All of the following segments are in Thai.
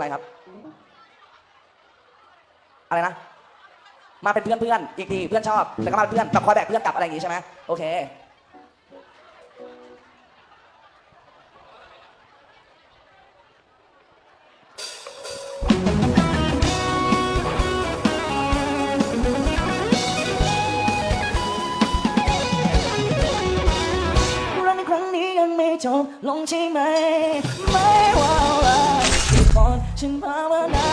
อะไรครับ อะไรนะ มาเป็นเพื่อนเพื่อนอีกทีเพื่อนชอบแล้วก็มาเป็นเพื่อนแบบคอยแบกเพื่อนกลับอะไรอย่างงี้ใช่ไหมโอเค รักในครั้งนี้ยังไม่จบลงใช่ไหม ไม่ว่าอะไร ก่อนฉันภาวนา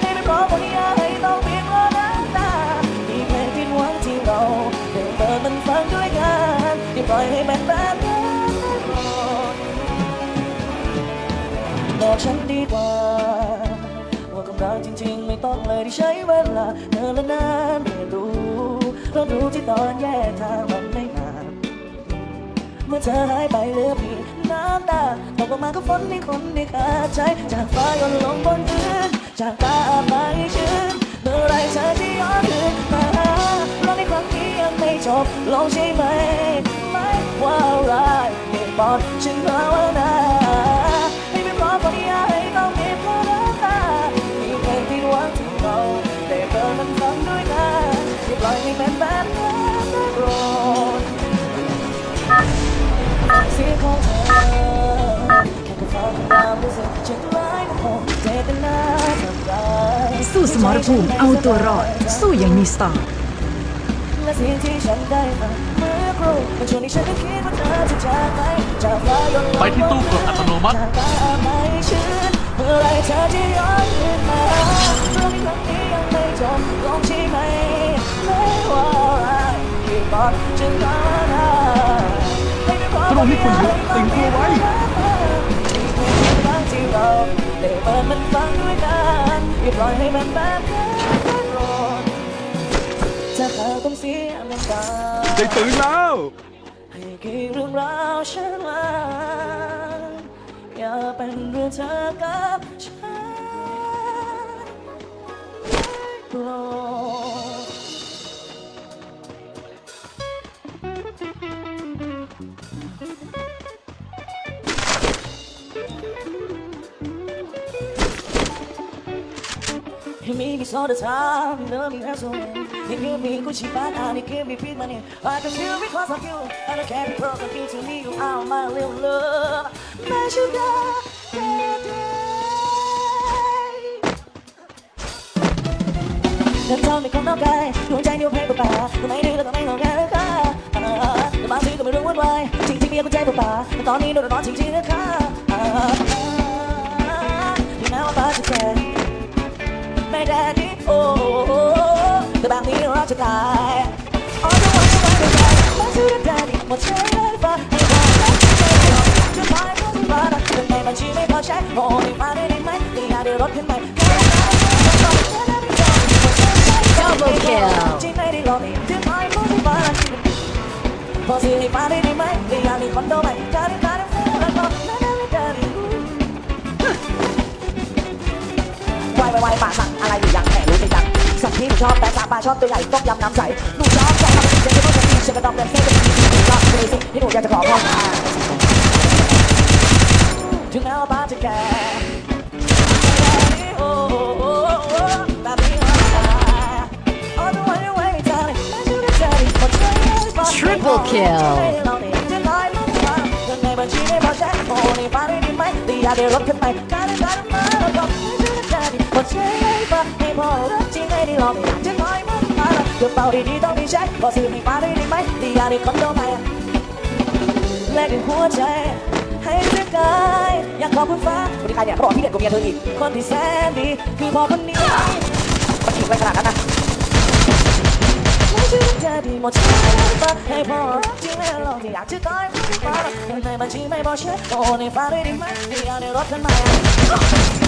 ให้ไม่เพราะคนอยากให้ต้องผิดว่าน้ำตาที่เพลงที่หวังที่เราได้เปิดมันฟังด้วยกันที่ปล่อยให้เป็นแบบนั้นบอกฉันดีกว่าว่ากับเราจริง ๆ ไม่ต้องเลยที่ใช้เวลาเนิ่นและนานเรียนรู้เรารู้ที่ตอนแยกทางมันไม่นานเมื่อเธอหายไปเหลือเพียงำตาตกลงมาก็ฝนในคนในขาดใจจากฟ้าหย่นลงบนพื้นจากตาอาบไปชื้นเมื่อไรเธอจะย้อนคืนมาเราในครั้งนี้ยังไม่จบลงใช่ไหม ไม่ว่าอะไรเก็บปอดฉันภาวนา สู้สมรภูมิเอาตัวรอด สู้อย่างมีสไตล์และสิ่งที่ฉันได้มาเมื่อครู่เป็นช่วงที่ฉันได้คิดว่าเธอจะจากไปจากฟ้าลงไปที่ตู้กดอัตโนมัติจากตาไม่ชื้นเมื่อไรเธอจะย้อนคืนมาเรื่องนี้ครั้งนี้ยังไม่จบลงใช่ไหมไม่ว่าอะไรที่บอกฉันภาวนาให้เป็นเพราะตรงที่คุณอยู่ติ่งตัวไว้ ปิดมันฟังด้วยกันอย่าปล่อยให้มันแบบนั้นได้โปรดจะขาดต้องเสียน้ำตาได้ตื่นแล้วให้กี่เรื่องราวฉันว่าอย่าเป็นเรื่องเธอกับฉันได้โปรด You make me so the time, you love me as a man. You give me Gucci bag and you give me big money. I can feel because of you, and I can't be broken you to me. You are my little love, my sugar daddy. เดินทางในของนอกกายดวงใจเดียวเพลงป่าทำไมดื้อแล้วทำไมงอแงนะคะอ่าแต่บางทีก็ไม่รู้วุ่นวายจริงๆมีหัวใจป่าแต่ตอนนี้โดนร้อนจริงๆนะคะอ่าถึงแม้ว่าฟ้าจะแก่ ไม่ได้ดิโอ้แต่แบบนี้เราจะตายอ๋อจะวันจะวันจะตายมาซื้อได้ดิหมดใจเลยฟ้าให้ได้จะไปก็ไม่มานะแต่ในบัญชีไม่พอใช้โอ้ยมาได้ไหมตีอาได้รถขึ้นใหม่ Double kill จริงไม่ได้หลอกจะไปก็ไม่มาพอซื้อให้ฟ้าได้ไหมตีอามีคอนโดใหม่การได้การได้ฟ้าแล้วก็ ไม่ได้ไม่ได้วายวายวายปากสั่งอะไรอยู่ยังแหมรู้ใจจังสักที่หนูชอบแต่สาปลาชอบตัวใหญ่ต้มยำน้ำใสหนูชอบชอบทำสิ่งที่ไม่ต้องมีฉันก็ต้องเป็นเส้นเป็นที่หนูชอบคือสิ่งที่หนูอยากจะขอพ่อถึงแม้ว่าบ้าจะแก่โอ้โหแบบนี้ว่าอ๋อตัวไว้ไว้ไม่ทันไม่ใหมดใจ Triple kill ได้รถขึ้นไปการได้ จริงไม่ได้หลอกจะน้อยมากมาเกกระเป๋าดีๆต้องมีใช้พอซื้อในฟ้าได้ดีไหมตียาได้คอนโดใหม่แลกด้วยหัวใจ ให้เธอกายอยากขอบคุณฟ้าคนที่ใครเนี่ยเขาบอกที่เด็ดกว่าเมียเธออีกคนที่แสนดีคือพ่อคนนี้มันถึงไปขนาดนั้นนะไม่ชื่อจะดีหมดใจฟ้าให้พ่อจริงไม่ลองที่อยากจะก้อยฟ้าในบัญชีไม่พอใช้โอ้ในฟ้าได้ดีไหมที่อยากได้รถคันใหม่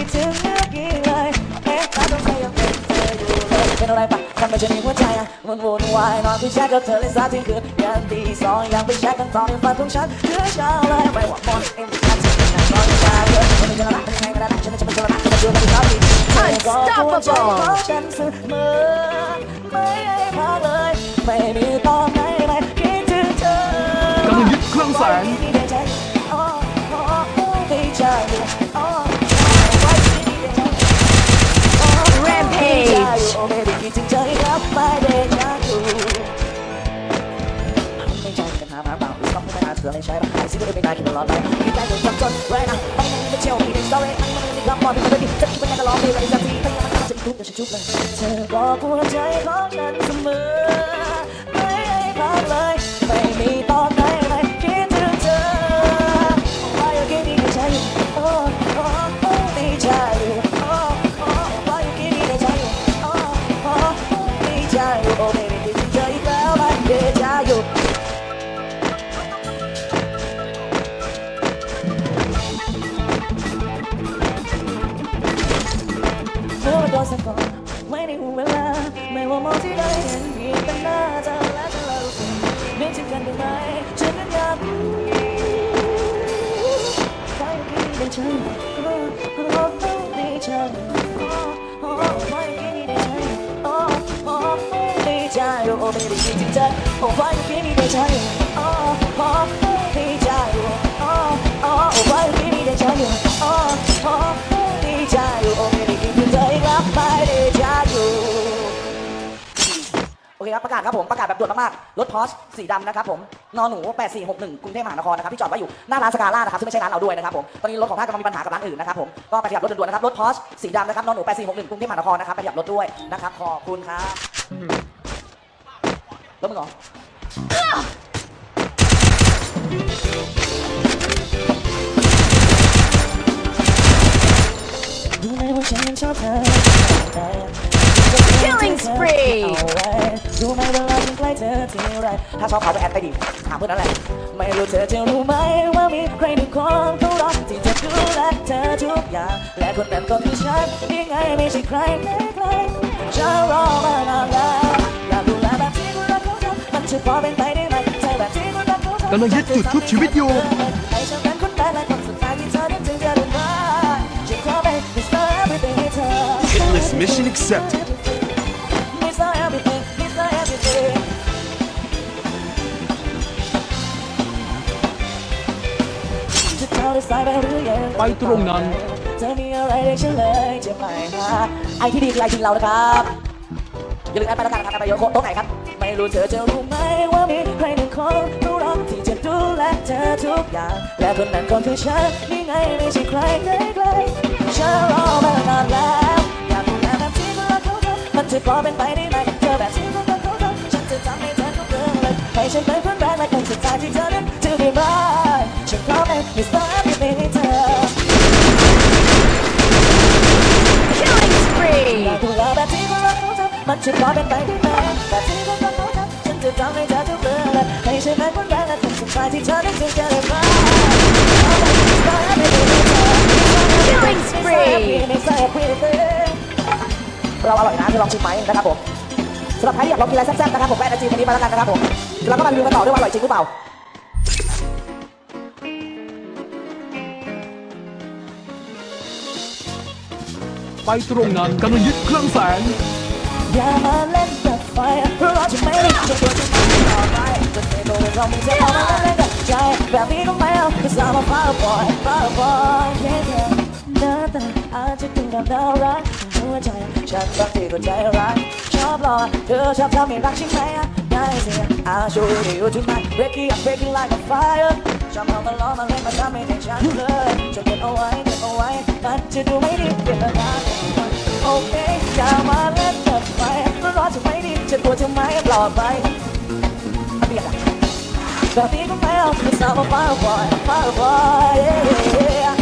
คิดถึงเมื่อกี้เลยเอ๊ะตาต้องใจยังเป็นเธออยู่เลยเป็นอะไรปะทำไมฉันมีหัวใจอะมันวุ่นวายนอนคุยแชทกับเธอเลยสาทิ้งคืนยันตีสองยังไปแชทกันต่อในฝันของฉันเมื่อเช้าเลยไม่ว่ามอนเอ็มกันจะเป็นยังไงก็ได้เลยวันนี้จะรักเป็นยังไงก็ได้ฉันจะเป็นคนรักจะเป็นคนรักที่เธอก็ควรใจขอฉันเสมอไม่ให้พักเลยไม่มีตอนไหนไม่คิดถึงเธอกำลังยึดเครื่องแสง ไม่ได้คิดถึงเธออีกแล้วไม่ได้อยากอยู่ไม่ใช่ปัญหาหมาเปล่าหรือต้องไม่หาเธอไม่ใช่ปะไอ้สิ่งที่ไม่ได้คิดตลอดไปคิดได้จนจำจนไร้นะไม่ยังไม่เชี่ยวมีแต่สตอรี่ไม่ยังไม่รับมอบเป็นคนดีจะคิดเป็นยังไงก็ร้องเลยสักทีไม่ยังมันจะทุกข์จะชุบเลยเธอบอกหัวใจของฉันเสมอไม่ได้พักเลย ไม่ได้คิดถึงเธอโอ้ไว้ที่นี่ได้ใช่โอ้โอ้ได้ใช่โอ้โอ้ไว้ที่นี่ได้ใช่โอ้โอ้ได้ใช่โอ้ไม่ได้คิดถึงเธออีกแล้วไม่ได้ใช่อยู่โอเคครับประกาศครับผมประกาศแบบด่วนมากๆรถพอสสีดำนะครับผมนอหนู 8461กรุงเทพมหานครนะครับที่จอดไว้อยู่หน้าร้านสกาล่านะครับซึ่งไม่ใช่ร้านเราด้วยนะครับผมตอนนี้รถของท่านกำลังมีปัญหากับร้านอื่นนะครับผมก็ไปขยับรถด่วนๆนะครับรถพอสสีดำนะครับนอหนู 8461กรุงเทพมหานครนะครับไปขยับรถด้วยนะครับขอบคุณครับ รถมึงเหรอรู้ไหมว่าฉันยังชอบเธอแต่ Killing spree เอาไว้รู้ไหมเวลาฉันใกล้เธอทีไรถ้าชอบเขาไปแอดไปดิถามเพื่อนนั่นแหละ ไม่รู้เธอจะรู้ไหมว่ามีใครหนึ่งคนเขารอที่จะดูแลเธอทุกอย่าง และคนนั้นก็คือฉันยังไงไม่ใช่ใครไม่ใครฉันรอมานานแล้ว เธอมันจะพอเป็นไปได้ไหมเธอแบบที่คุณรักของเธอกำลังยึดจุดชุบชีวิตอยู่ ให้ฉันเป็นคนแรกและคนสุดท้ายที่เธอนั้นจึงจะได้มาฉันขอเป็น Mr. Everything ให้เธอ Hitless mission accepted Mr. Everything Mr. Everything จะเท่าได้สายไปหรือยังไปตรงนั้น เธอมีอะไรได้เฉลยจะไปหาไอที่ดีคือไอทีเรานะครับอย่าลืมแอดไปแล้วกันนะครับไปโยโคตรงไหนครับไม่ รู้เธอจะรู้ไหมว่ามีใครหนึ่งคนรู้รักที่จะดูแลเธอทุกอย่าง และคนนั้นก็คือฉันนี่ไงไม่ใช่ใครไกลๆฉันรอมานานแล้วอยากดูแลแบบที่คุณรักเขาเธอมันจะพอเป็นไปได้ไหมเธอแบบที่คุณรักเขาเธอฉันจะทำให้เธอทุกเรื่องเลยให้ฉันเป็นคนแรกและคนสุดท้ายที่เธอนั้นจะได้ไหมฉันขอเป็น Mr. Everything ให้เธอ Killing อ spree ยากดูแลแบบที่คุณรักของเธอมันจะพอเป็นไปได้ไหมแบบที่ จะทำให้เธอทุกเรื่องเลยให้ฉันเป็นคนแรกและคนสุดท้ายที่เธอนั้นจะได้มา Killing spree เราอร่อยนะจะลองชิมไหมนะครับผมสำหรับใครที่อยากลองกินอะไรแซ่บๆนะครับผมแวะนาจีนวันนี้มาแล้วกันนะครับผมแล้วก็มารีวิวกันต่อด้วยว่าอร่อยจริงหรือเปล่าไปตรงนั้นกำลังยึดเครื่องแสงอย่ามาเล่น ไฟเราะเราจะไม่ได้จะตัวจะไม่ต่อไปจะเทโดนเราไม่จะเอามาเล่นกับใจแบบนี้ก็ไม่เอา cause I'm a fire boy fire boy yeah yeah หน้าตาอาจจะดูแบบน่ารักหัวใจฉันบางทีก็ใจร้ายชอบหลอกเธอชอบทำให้รักใช่ไหมอะได้สิ I'll show you tonight breaking I'm breaking like a fire ชอบเอามาล้อมาเล่นมาทำให้ใจฉันเลยจะเก็บเอาไว้เก็บเอาไว้มันจะดูไม่ดีเกินไปโอเคอย่ามาเล่นกับไฟ ร้อนจะไม่ดีจะตัวจะไม่ปลอดภัยไม่เบียดอะแบบนี้ก็ไม่เอา cause I'm a fire boy fire boy yeah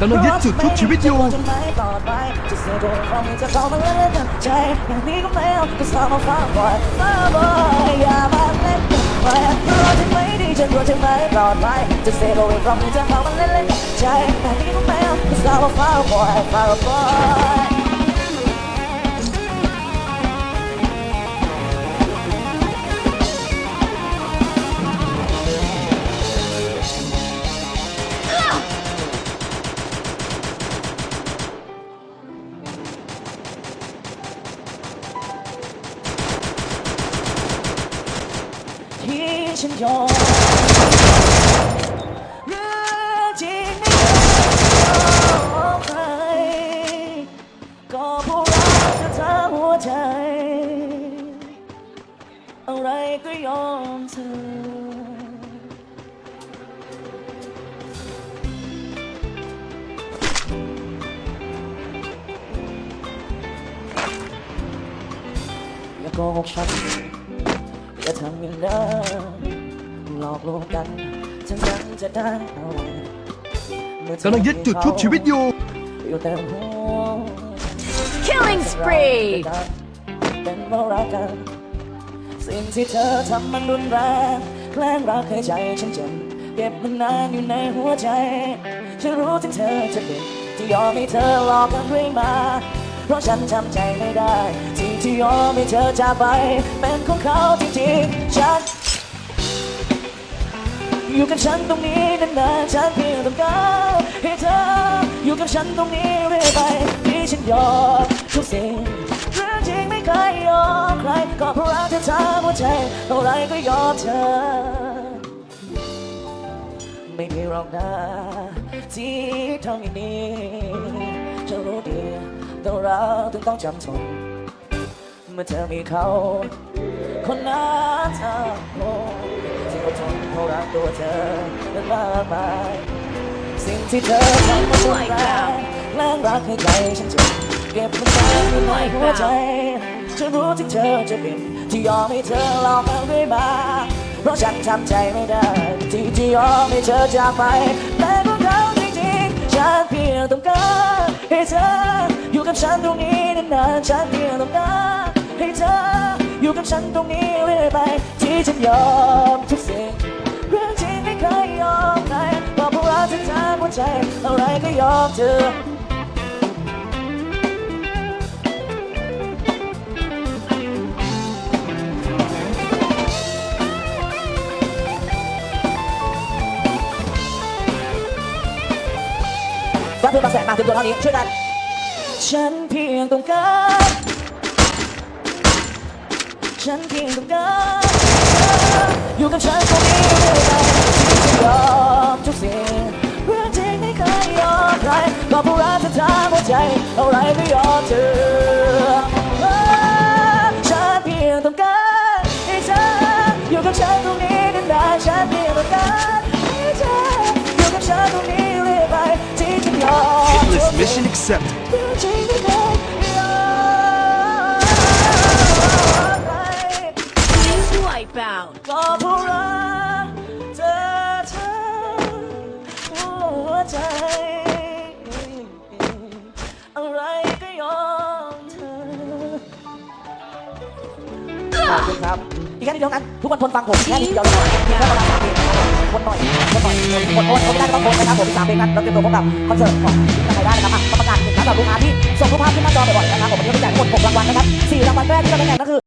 กำลังยึดจุดชุบชีวิตอยู่จะไม่ปลอดภัยจะจะเสียตัวความมีจะเข้ามาเล่นเล่นกับใจอย่างนี้ก็ไม่เอาก็สาวมาฟ้าบ่อยฟ้าบ่อยอย่ามาเล่นกับไปรอจะไม่ จะกลัวใช่ไม่ปลอดภัยจะเสียตัวความมีจะเข้ามาเล่นเล่นใจแต่นี้ก็ไม่เอาก็สาวมาฟ้าบ่อยฟ้าบ่อย ฉันยอมเรื่องจริงไม่ยอมใครก็เพราะรักเธอทั้งหัวใจ อะไรก็ยอมเธออย่าโกหกฉันอย่าทำอย่างนั้น หลอกลวงกันฉันยังจะได้อะไรเมื่อเธอกำลังยึดจุดชุบชีวิตอยู่ อยู่แต่หัว Killing spree! เป็นเพราะรักกันสิ่งที่เธอทำมันรุนแรงแกล้งรักให้ใจฉันเจ็บเก็บมันนานอยู่ในหัวใจ ฉันรู้ถึงเธอจะเด็กที่ยอมให้เธอหลอกกันเรื่อยมา เพราะฉันทำใจไม่ได้ที่ที่ยอมให้เธอจากไป เป็นของเขาจริงๆฉัน อยู่กับฉันตรงนี้นานๆฉันเพียงต้องการให้เธออยู่กับฉันตรงนี้เรื่อยไปที่ฉันยอมทุกสิ่งเรื่องจริงไม่เคยยอมใครก็เพราะรักเธอทั้งหัวใจเท่าไรก็ยอมเธอ ไม่มีรอกนะที่ทำอย่างนี้ฉันรู้ดีแต่เราถึงต้องจำทนเมื่อเธอมีเขาคนนั้นเธอโอ้ที่ อดทนเขารักตัวเธอนั้นมากมายสิ่งที่เธอทำมันรุนแรงแรงรักให้ใจฉันเจ็บเก็บมันไว้ในหัวใจฉันรู้ที่เธอจะเป็นที่ยอมให้เธอหลอกเรื่อยมาเพราะฉันทำใจไม่ได้ ที่ที่ยอมให้เธอจากไปแต่พวกเขาจริงๆฉันเพียงต้องการให้เธออยู่กับฉันตรงนี้นานๆฉันเพียงต้องการให้เธออยู่กับฉันตรงนี้เรื่อยไปที่ฉันยอมทุกสิ่ง เรื่องจริงไม่เคยยอมใครบอกพวกเราจะทำหัวใจ อะไรก็ยอมเธอฟังเพลงบาแสนมาถึงตัวเท่านี้ช่วยกัน ฉันเพียงต้องการ ฉันเพียงต้องการ อยู่กับฉันตรงนี้เรื่อยไป ยอมทุกสิ่งเรื่องจริงไม่เคยยอมใครก็เพราะรักเธอทั้งหัวใจอะไรก็ยอมเธอเออฉันเพียงต้องการให้เธออยู่กับฉันตรงนี้นานๆฉันเพียงต้องการให้เธออยู่กับฉันตรงนี้เรื่อยไปที่จะยอมทุก Hitless สิ่ง mission accepted ครับอีกแค่นี้เดียวนั้นทุกคนทนฟังผมแค่นี้เดียวเลยมีแค่ประมาณสามเพลงนะคนหน่อยคนหน่อยคนโอนคนไม่ได้ก็ต้องทนนะครับผมสามเพลงนั้นเราเตรียมตัวพบกับคอนเสิร์ตของใครได้นะครับก็ประกาศหนึ่งครับสำหรับลูกค้าที่ส่งรูปภาพขึ้นหน้าจอบ่อยๆนะครับผมวันนี้เราไปแจกทั้งหมดหกรางวัลนะครับสี่รางวัลแรกที่เราได้แจกก็คือ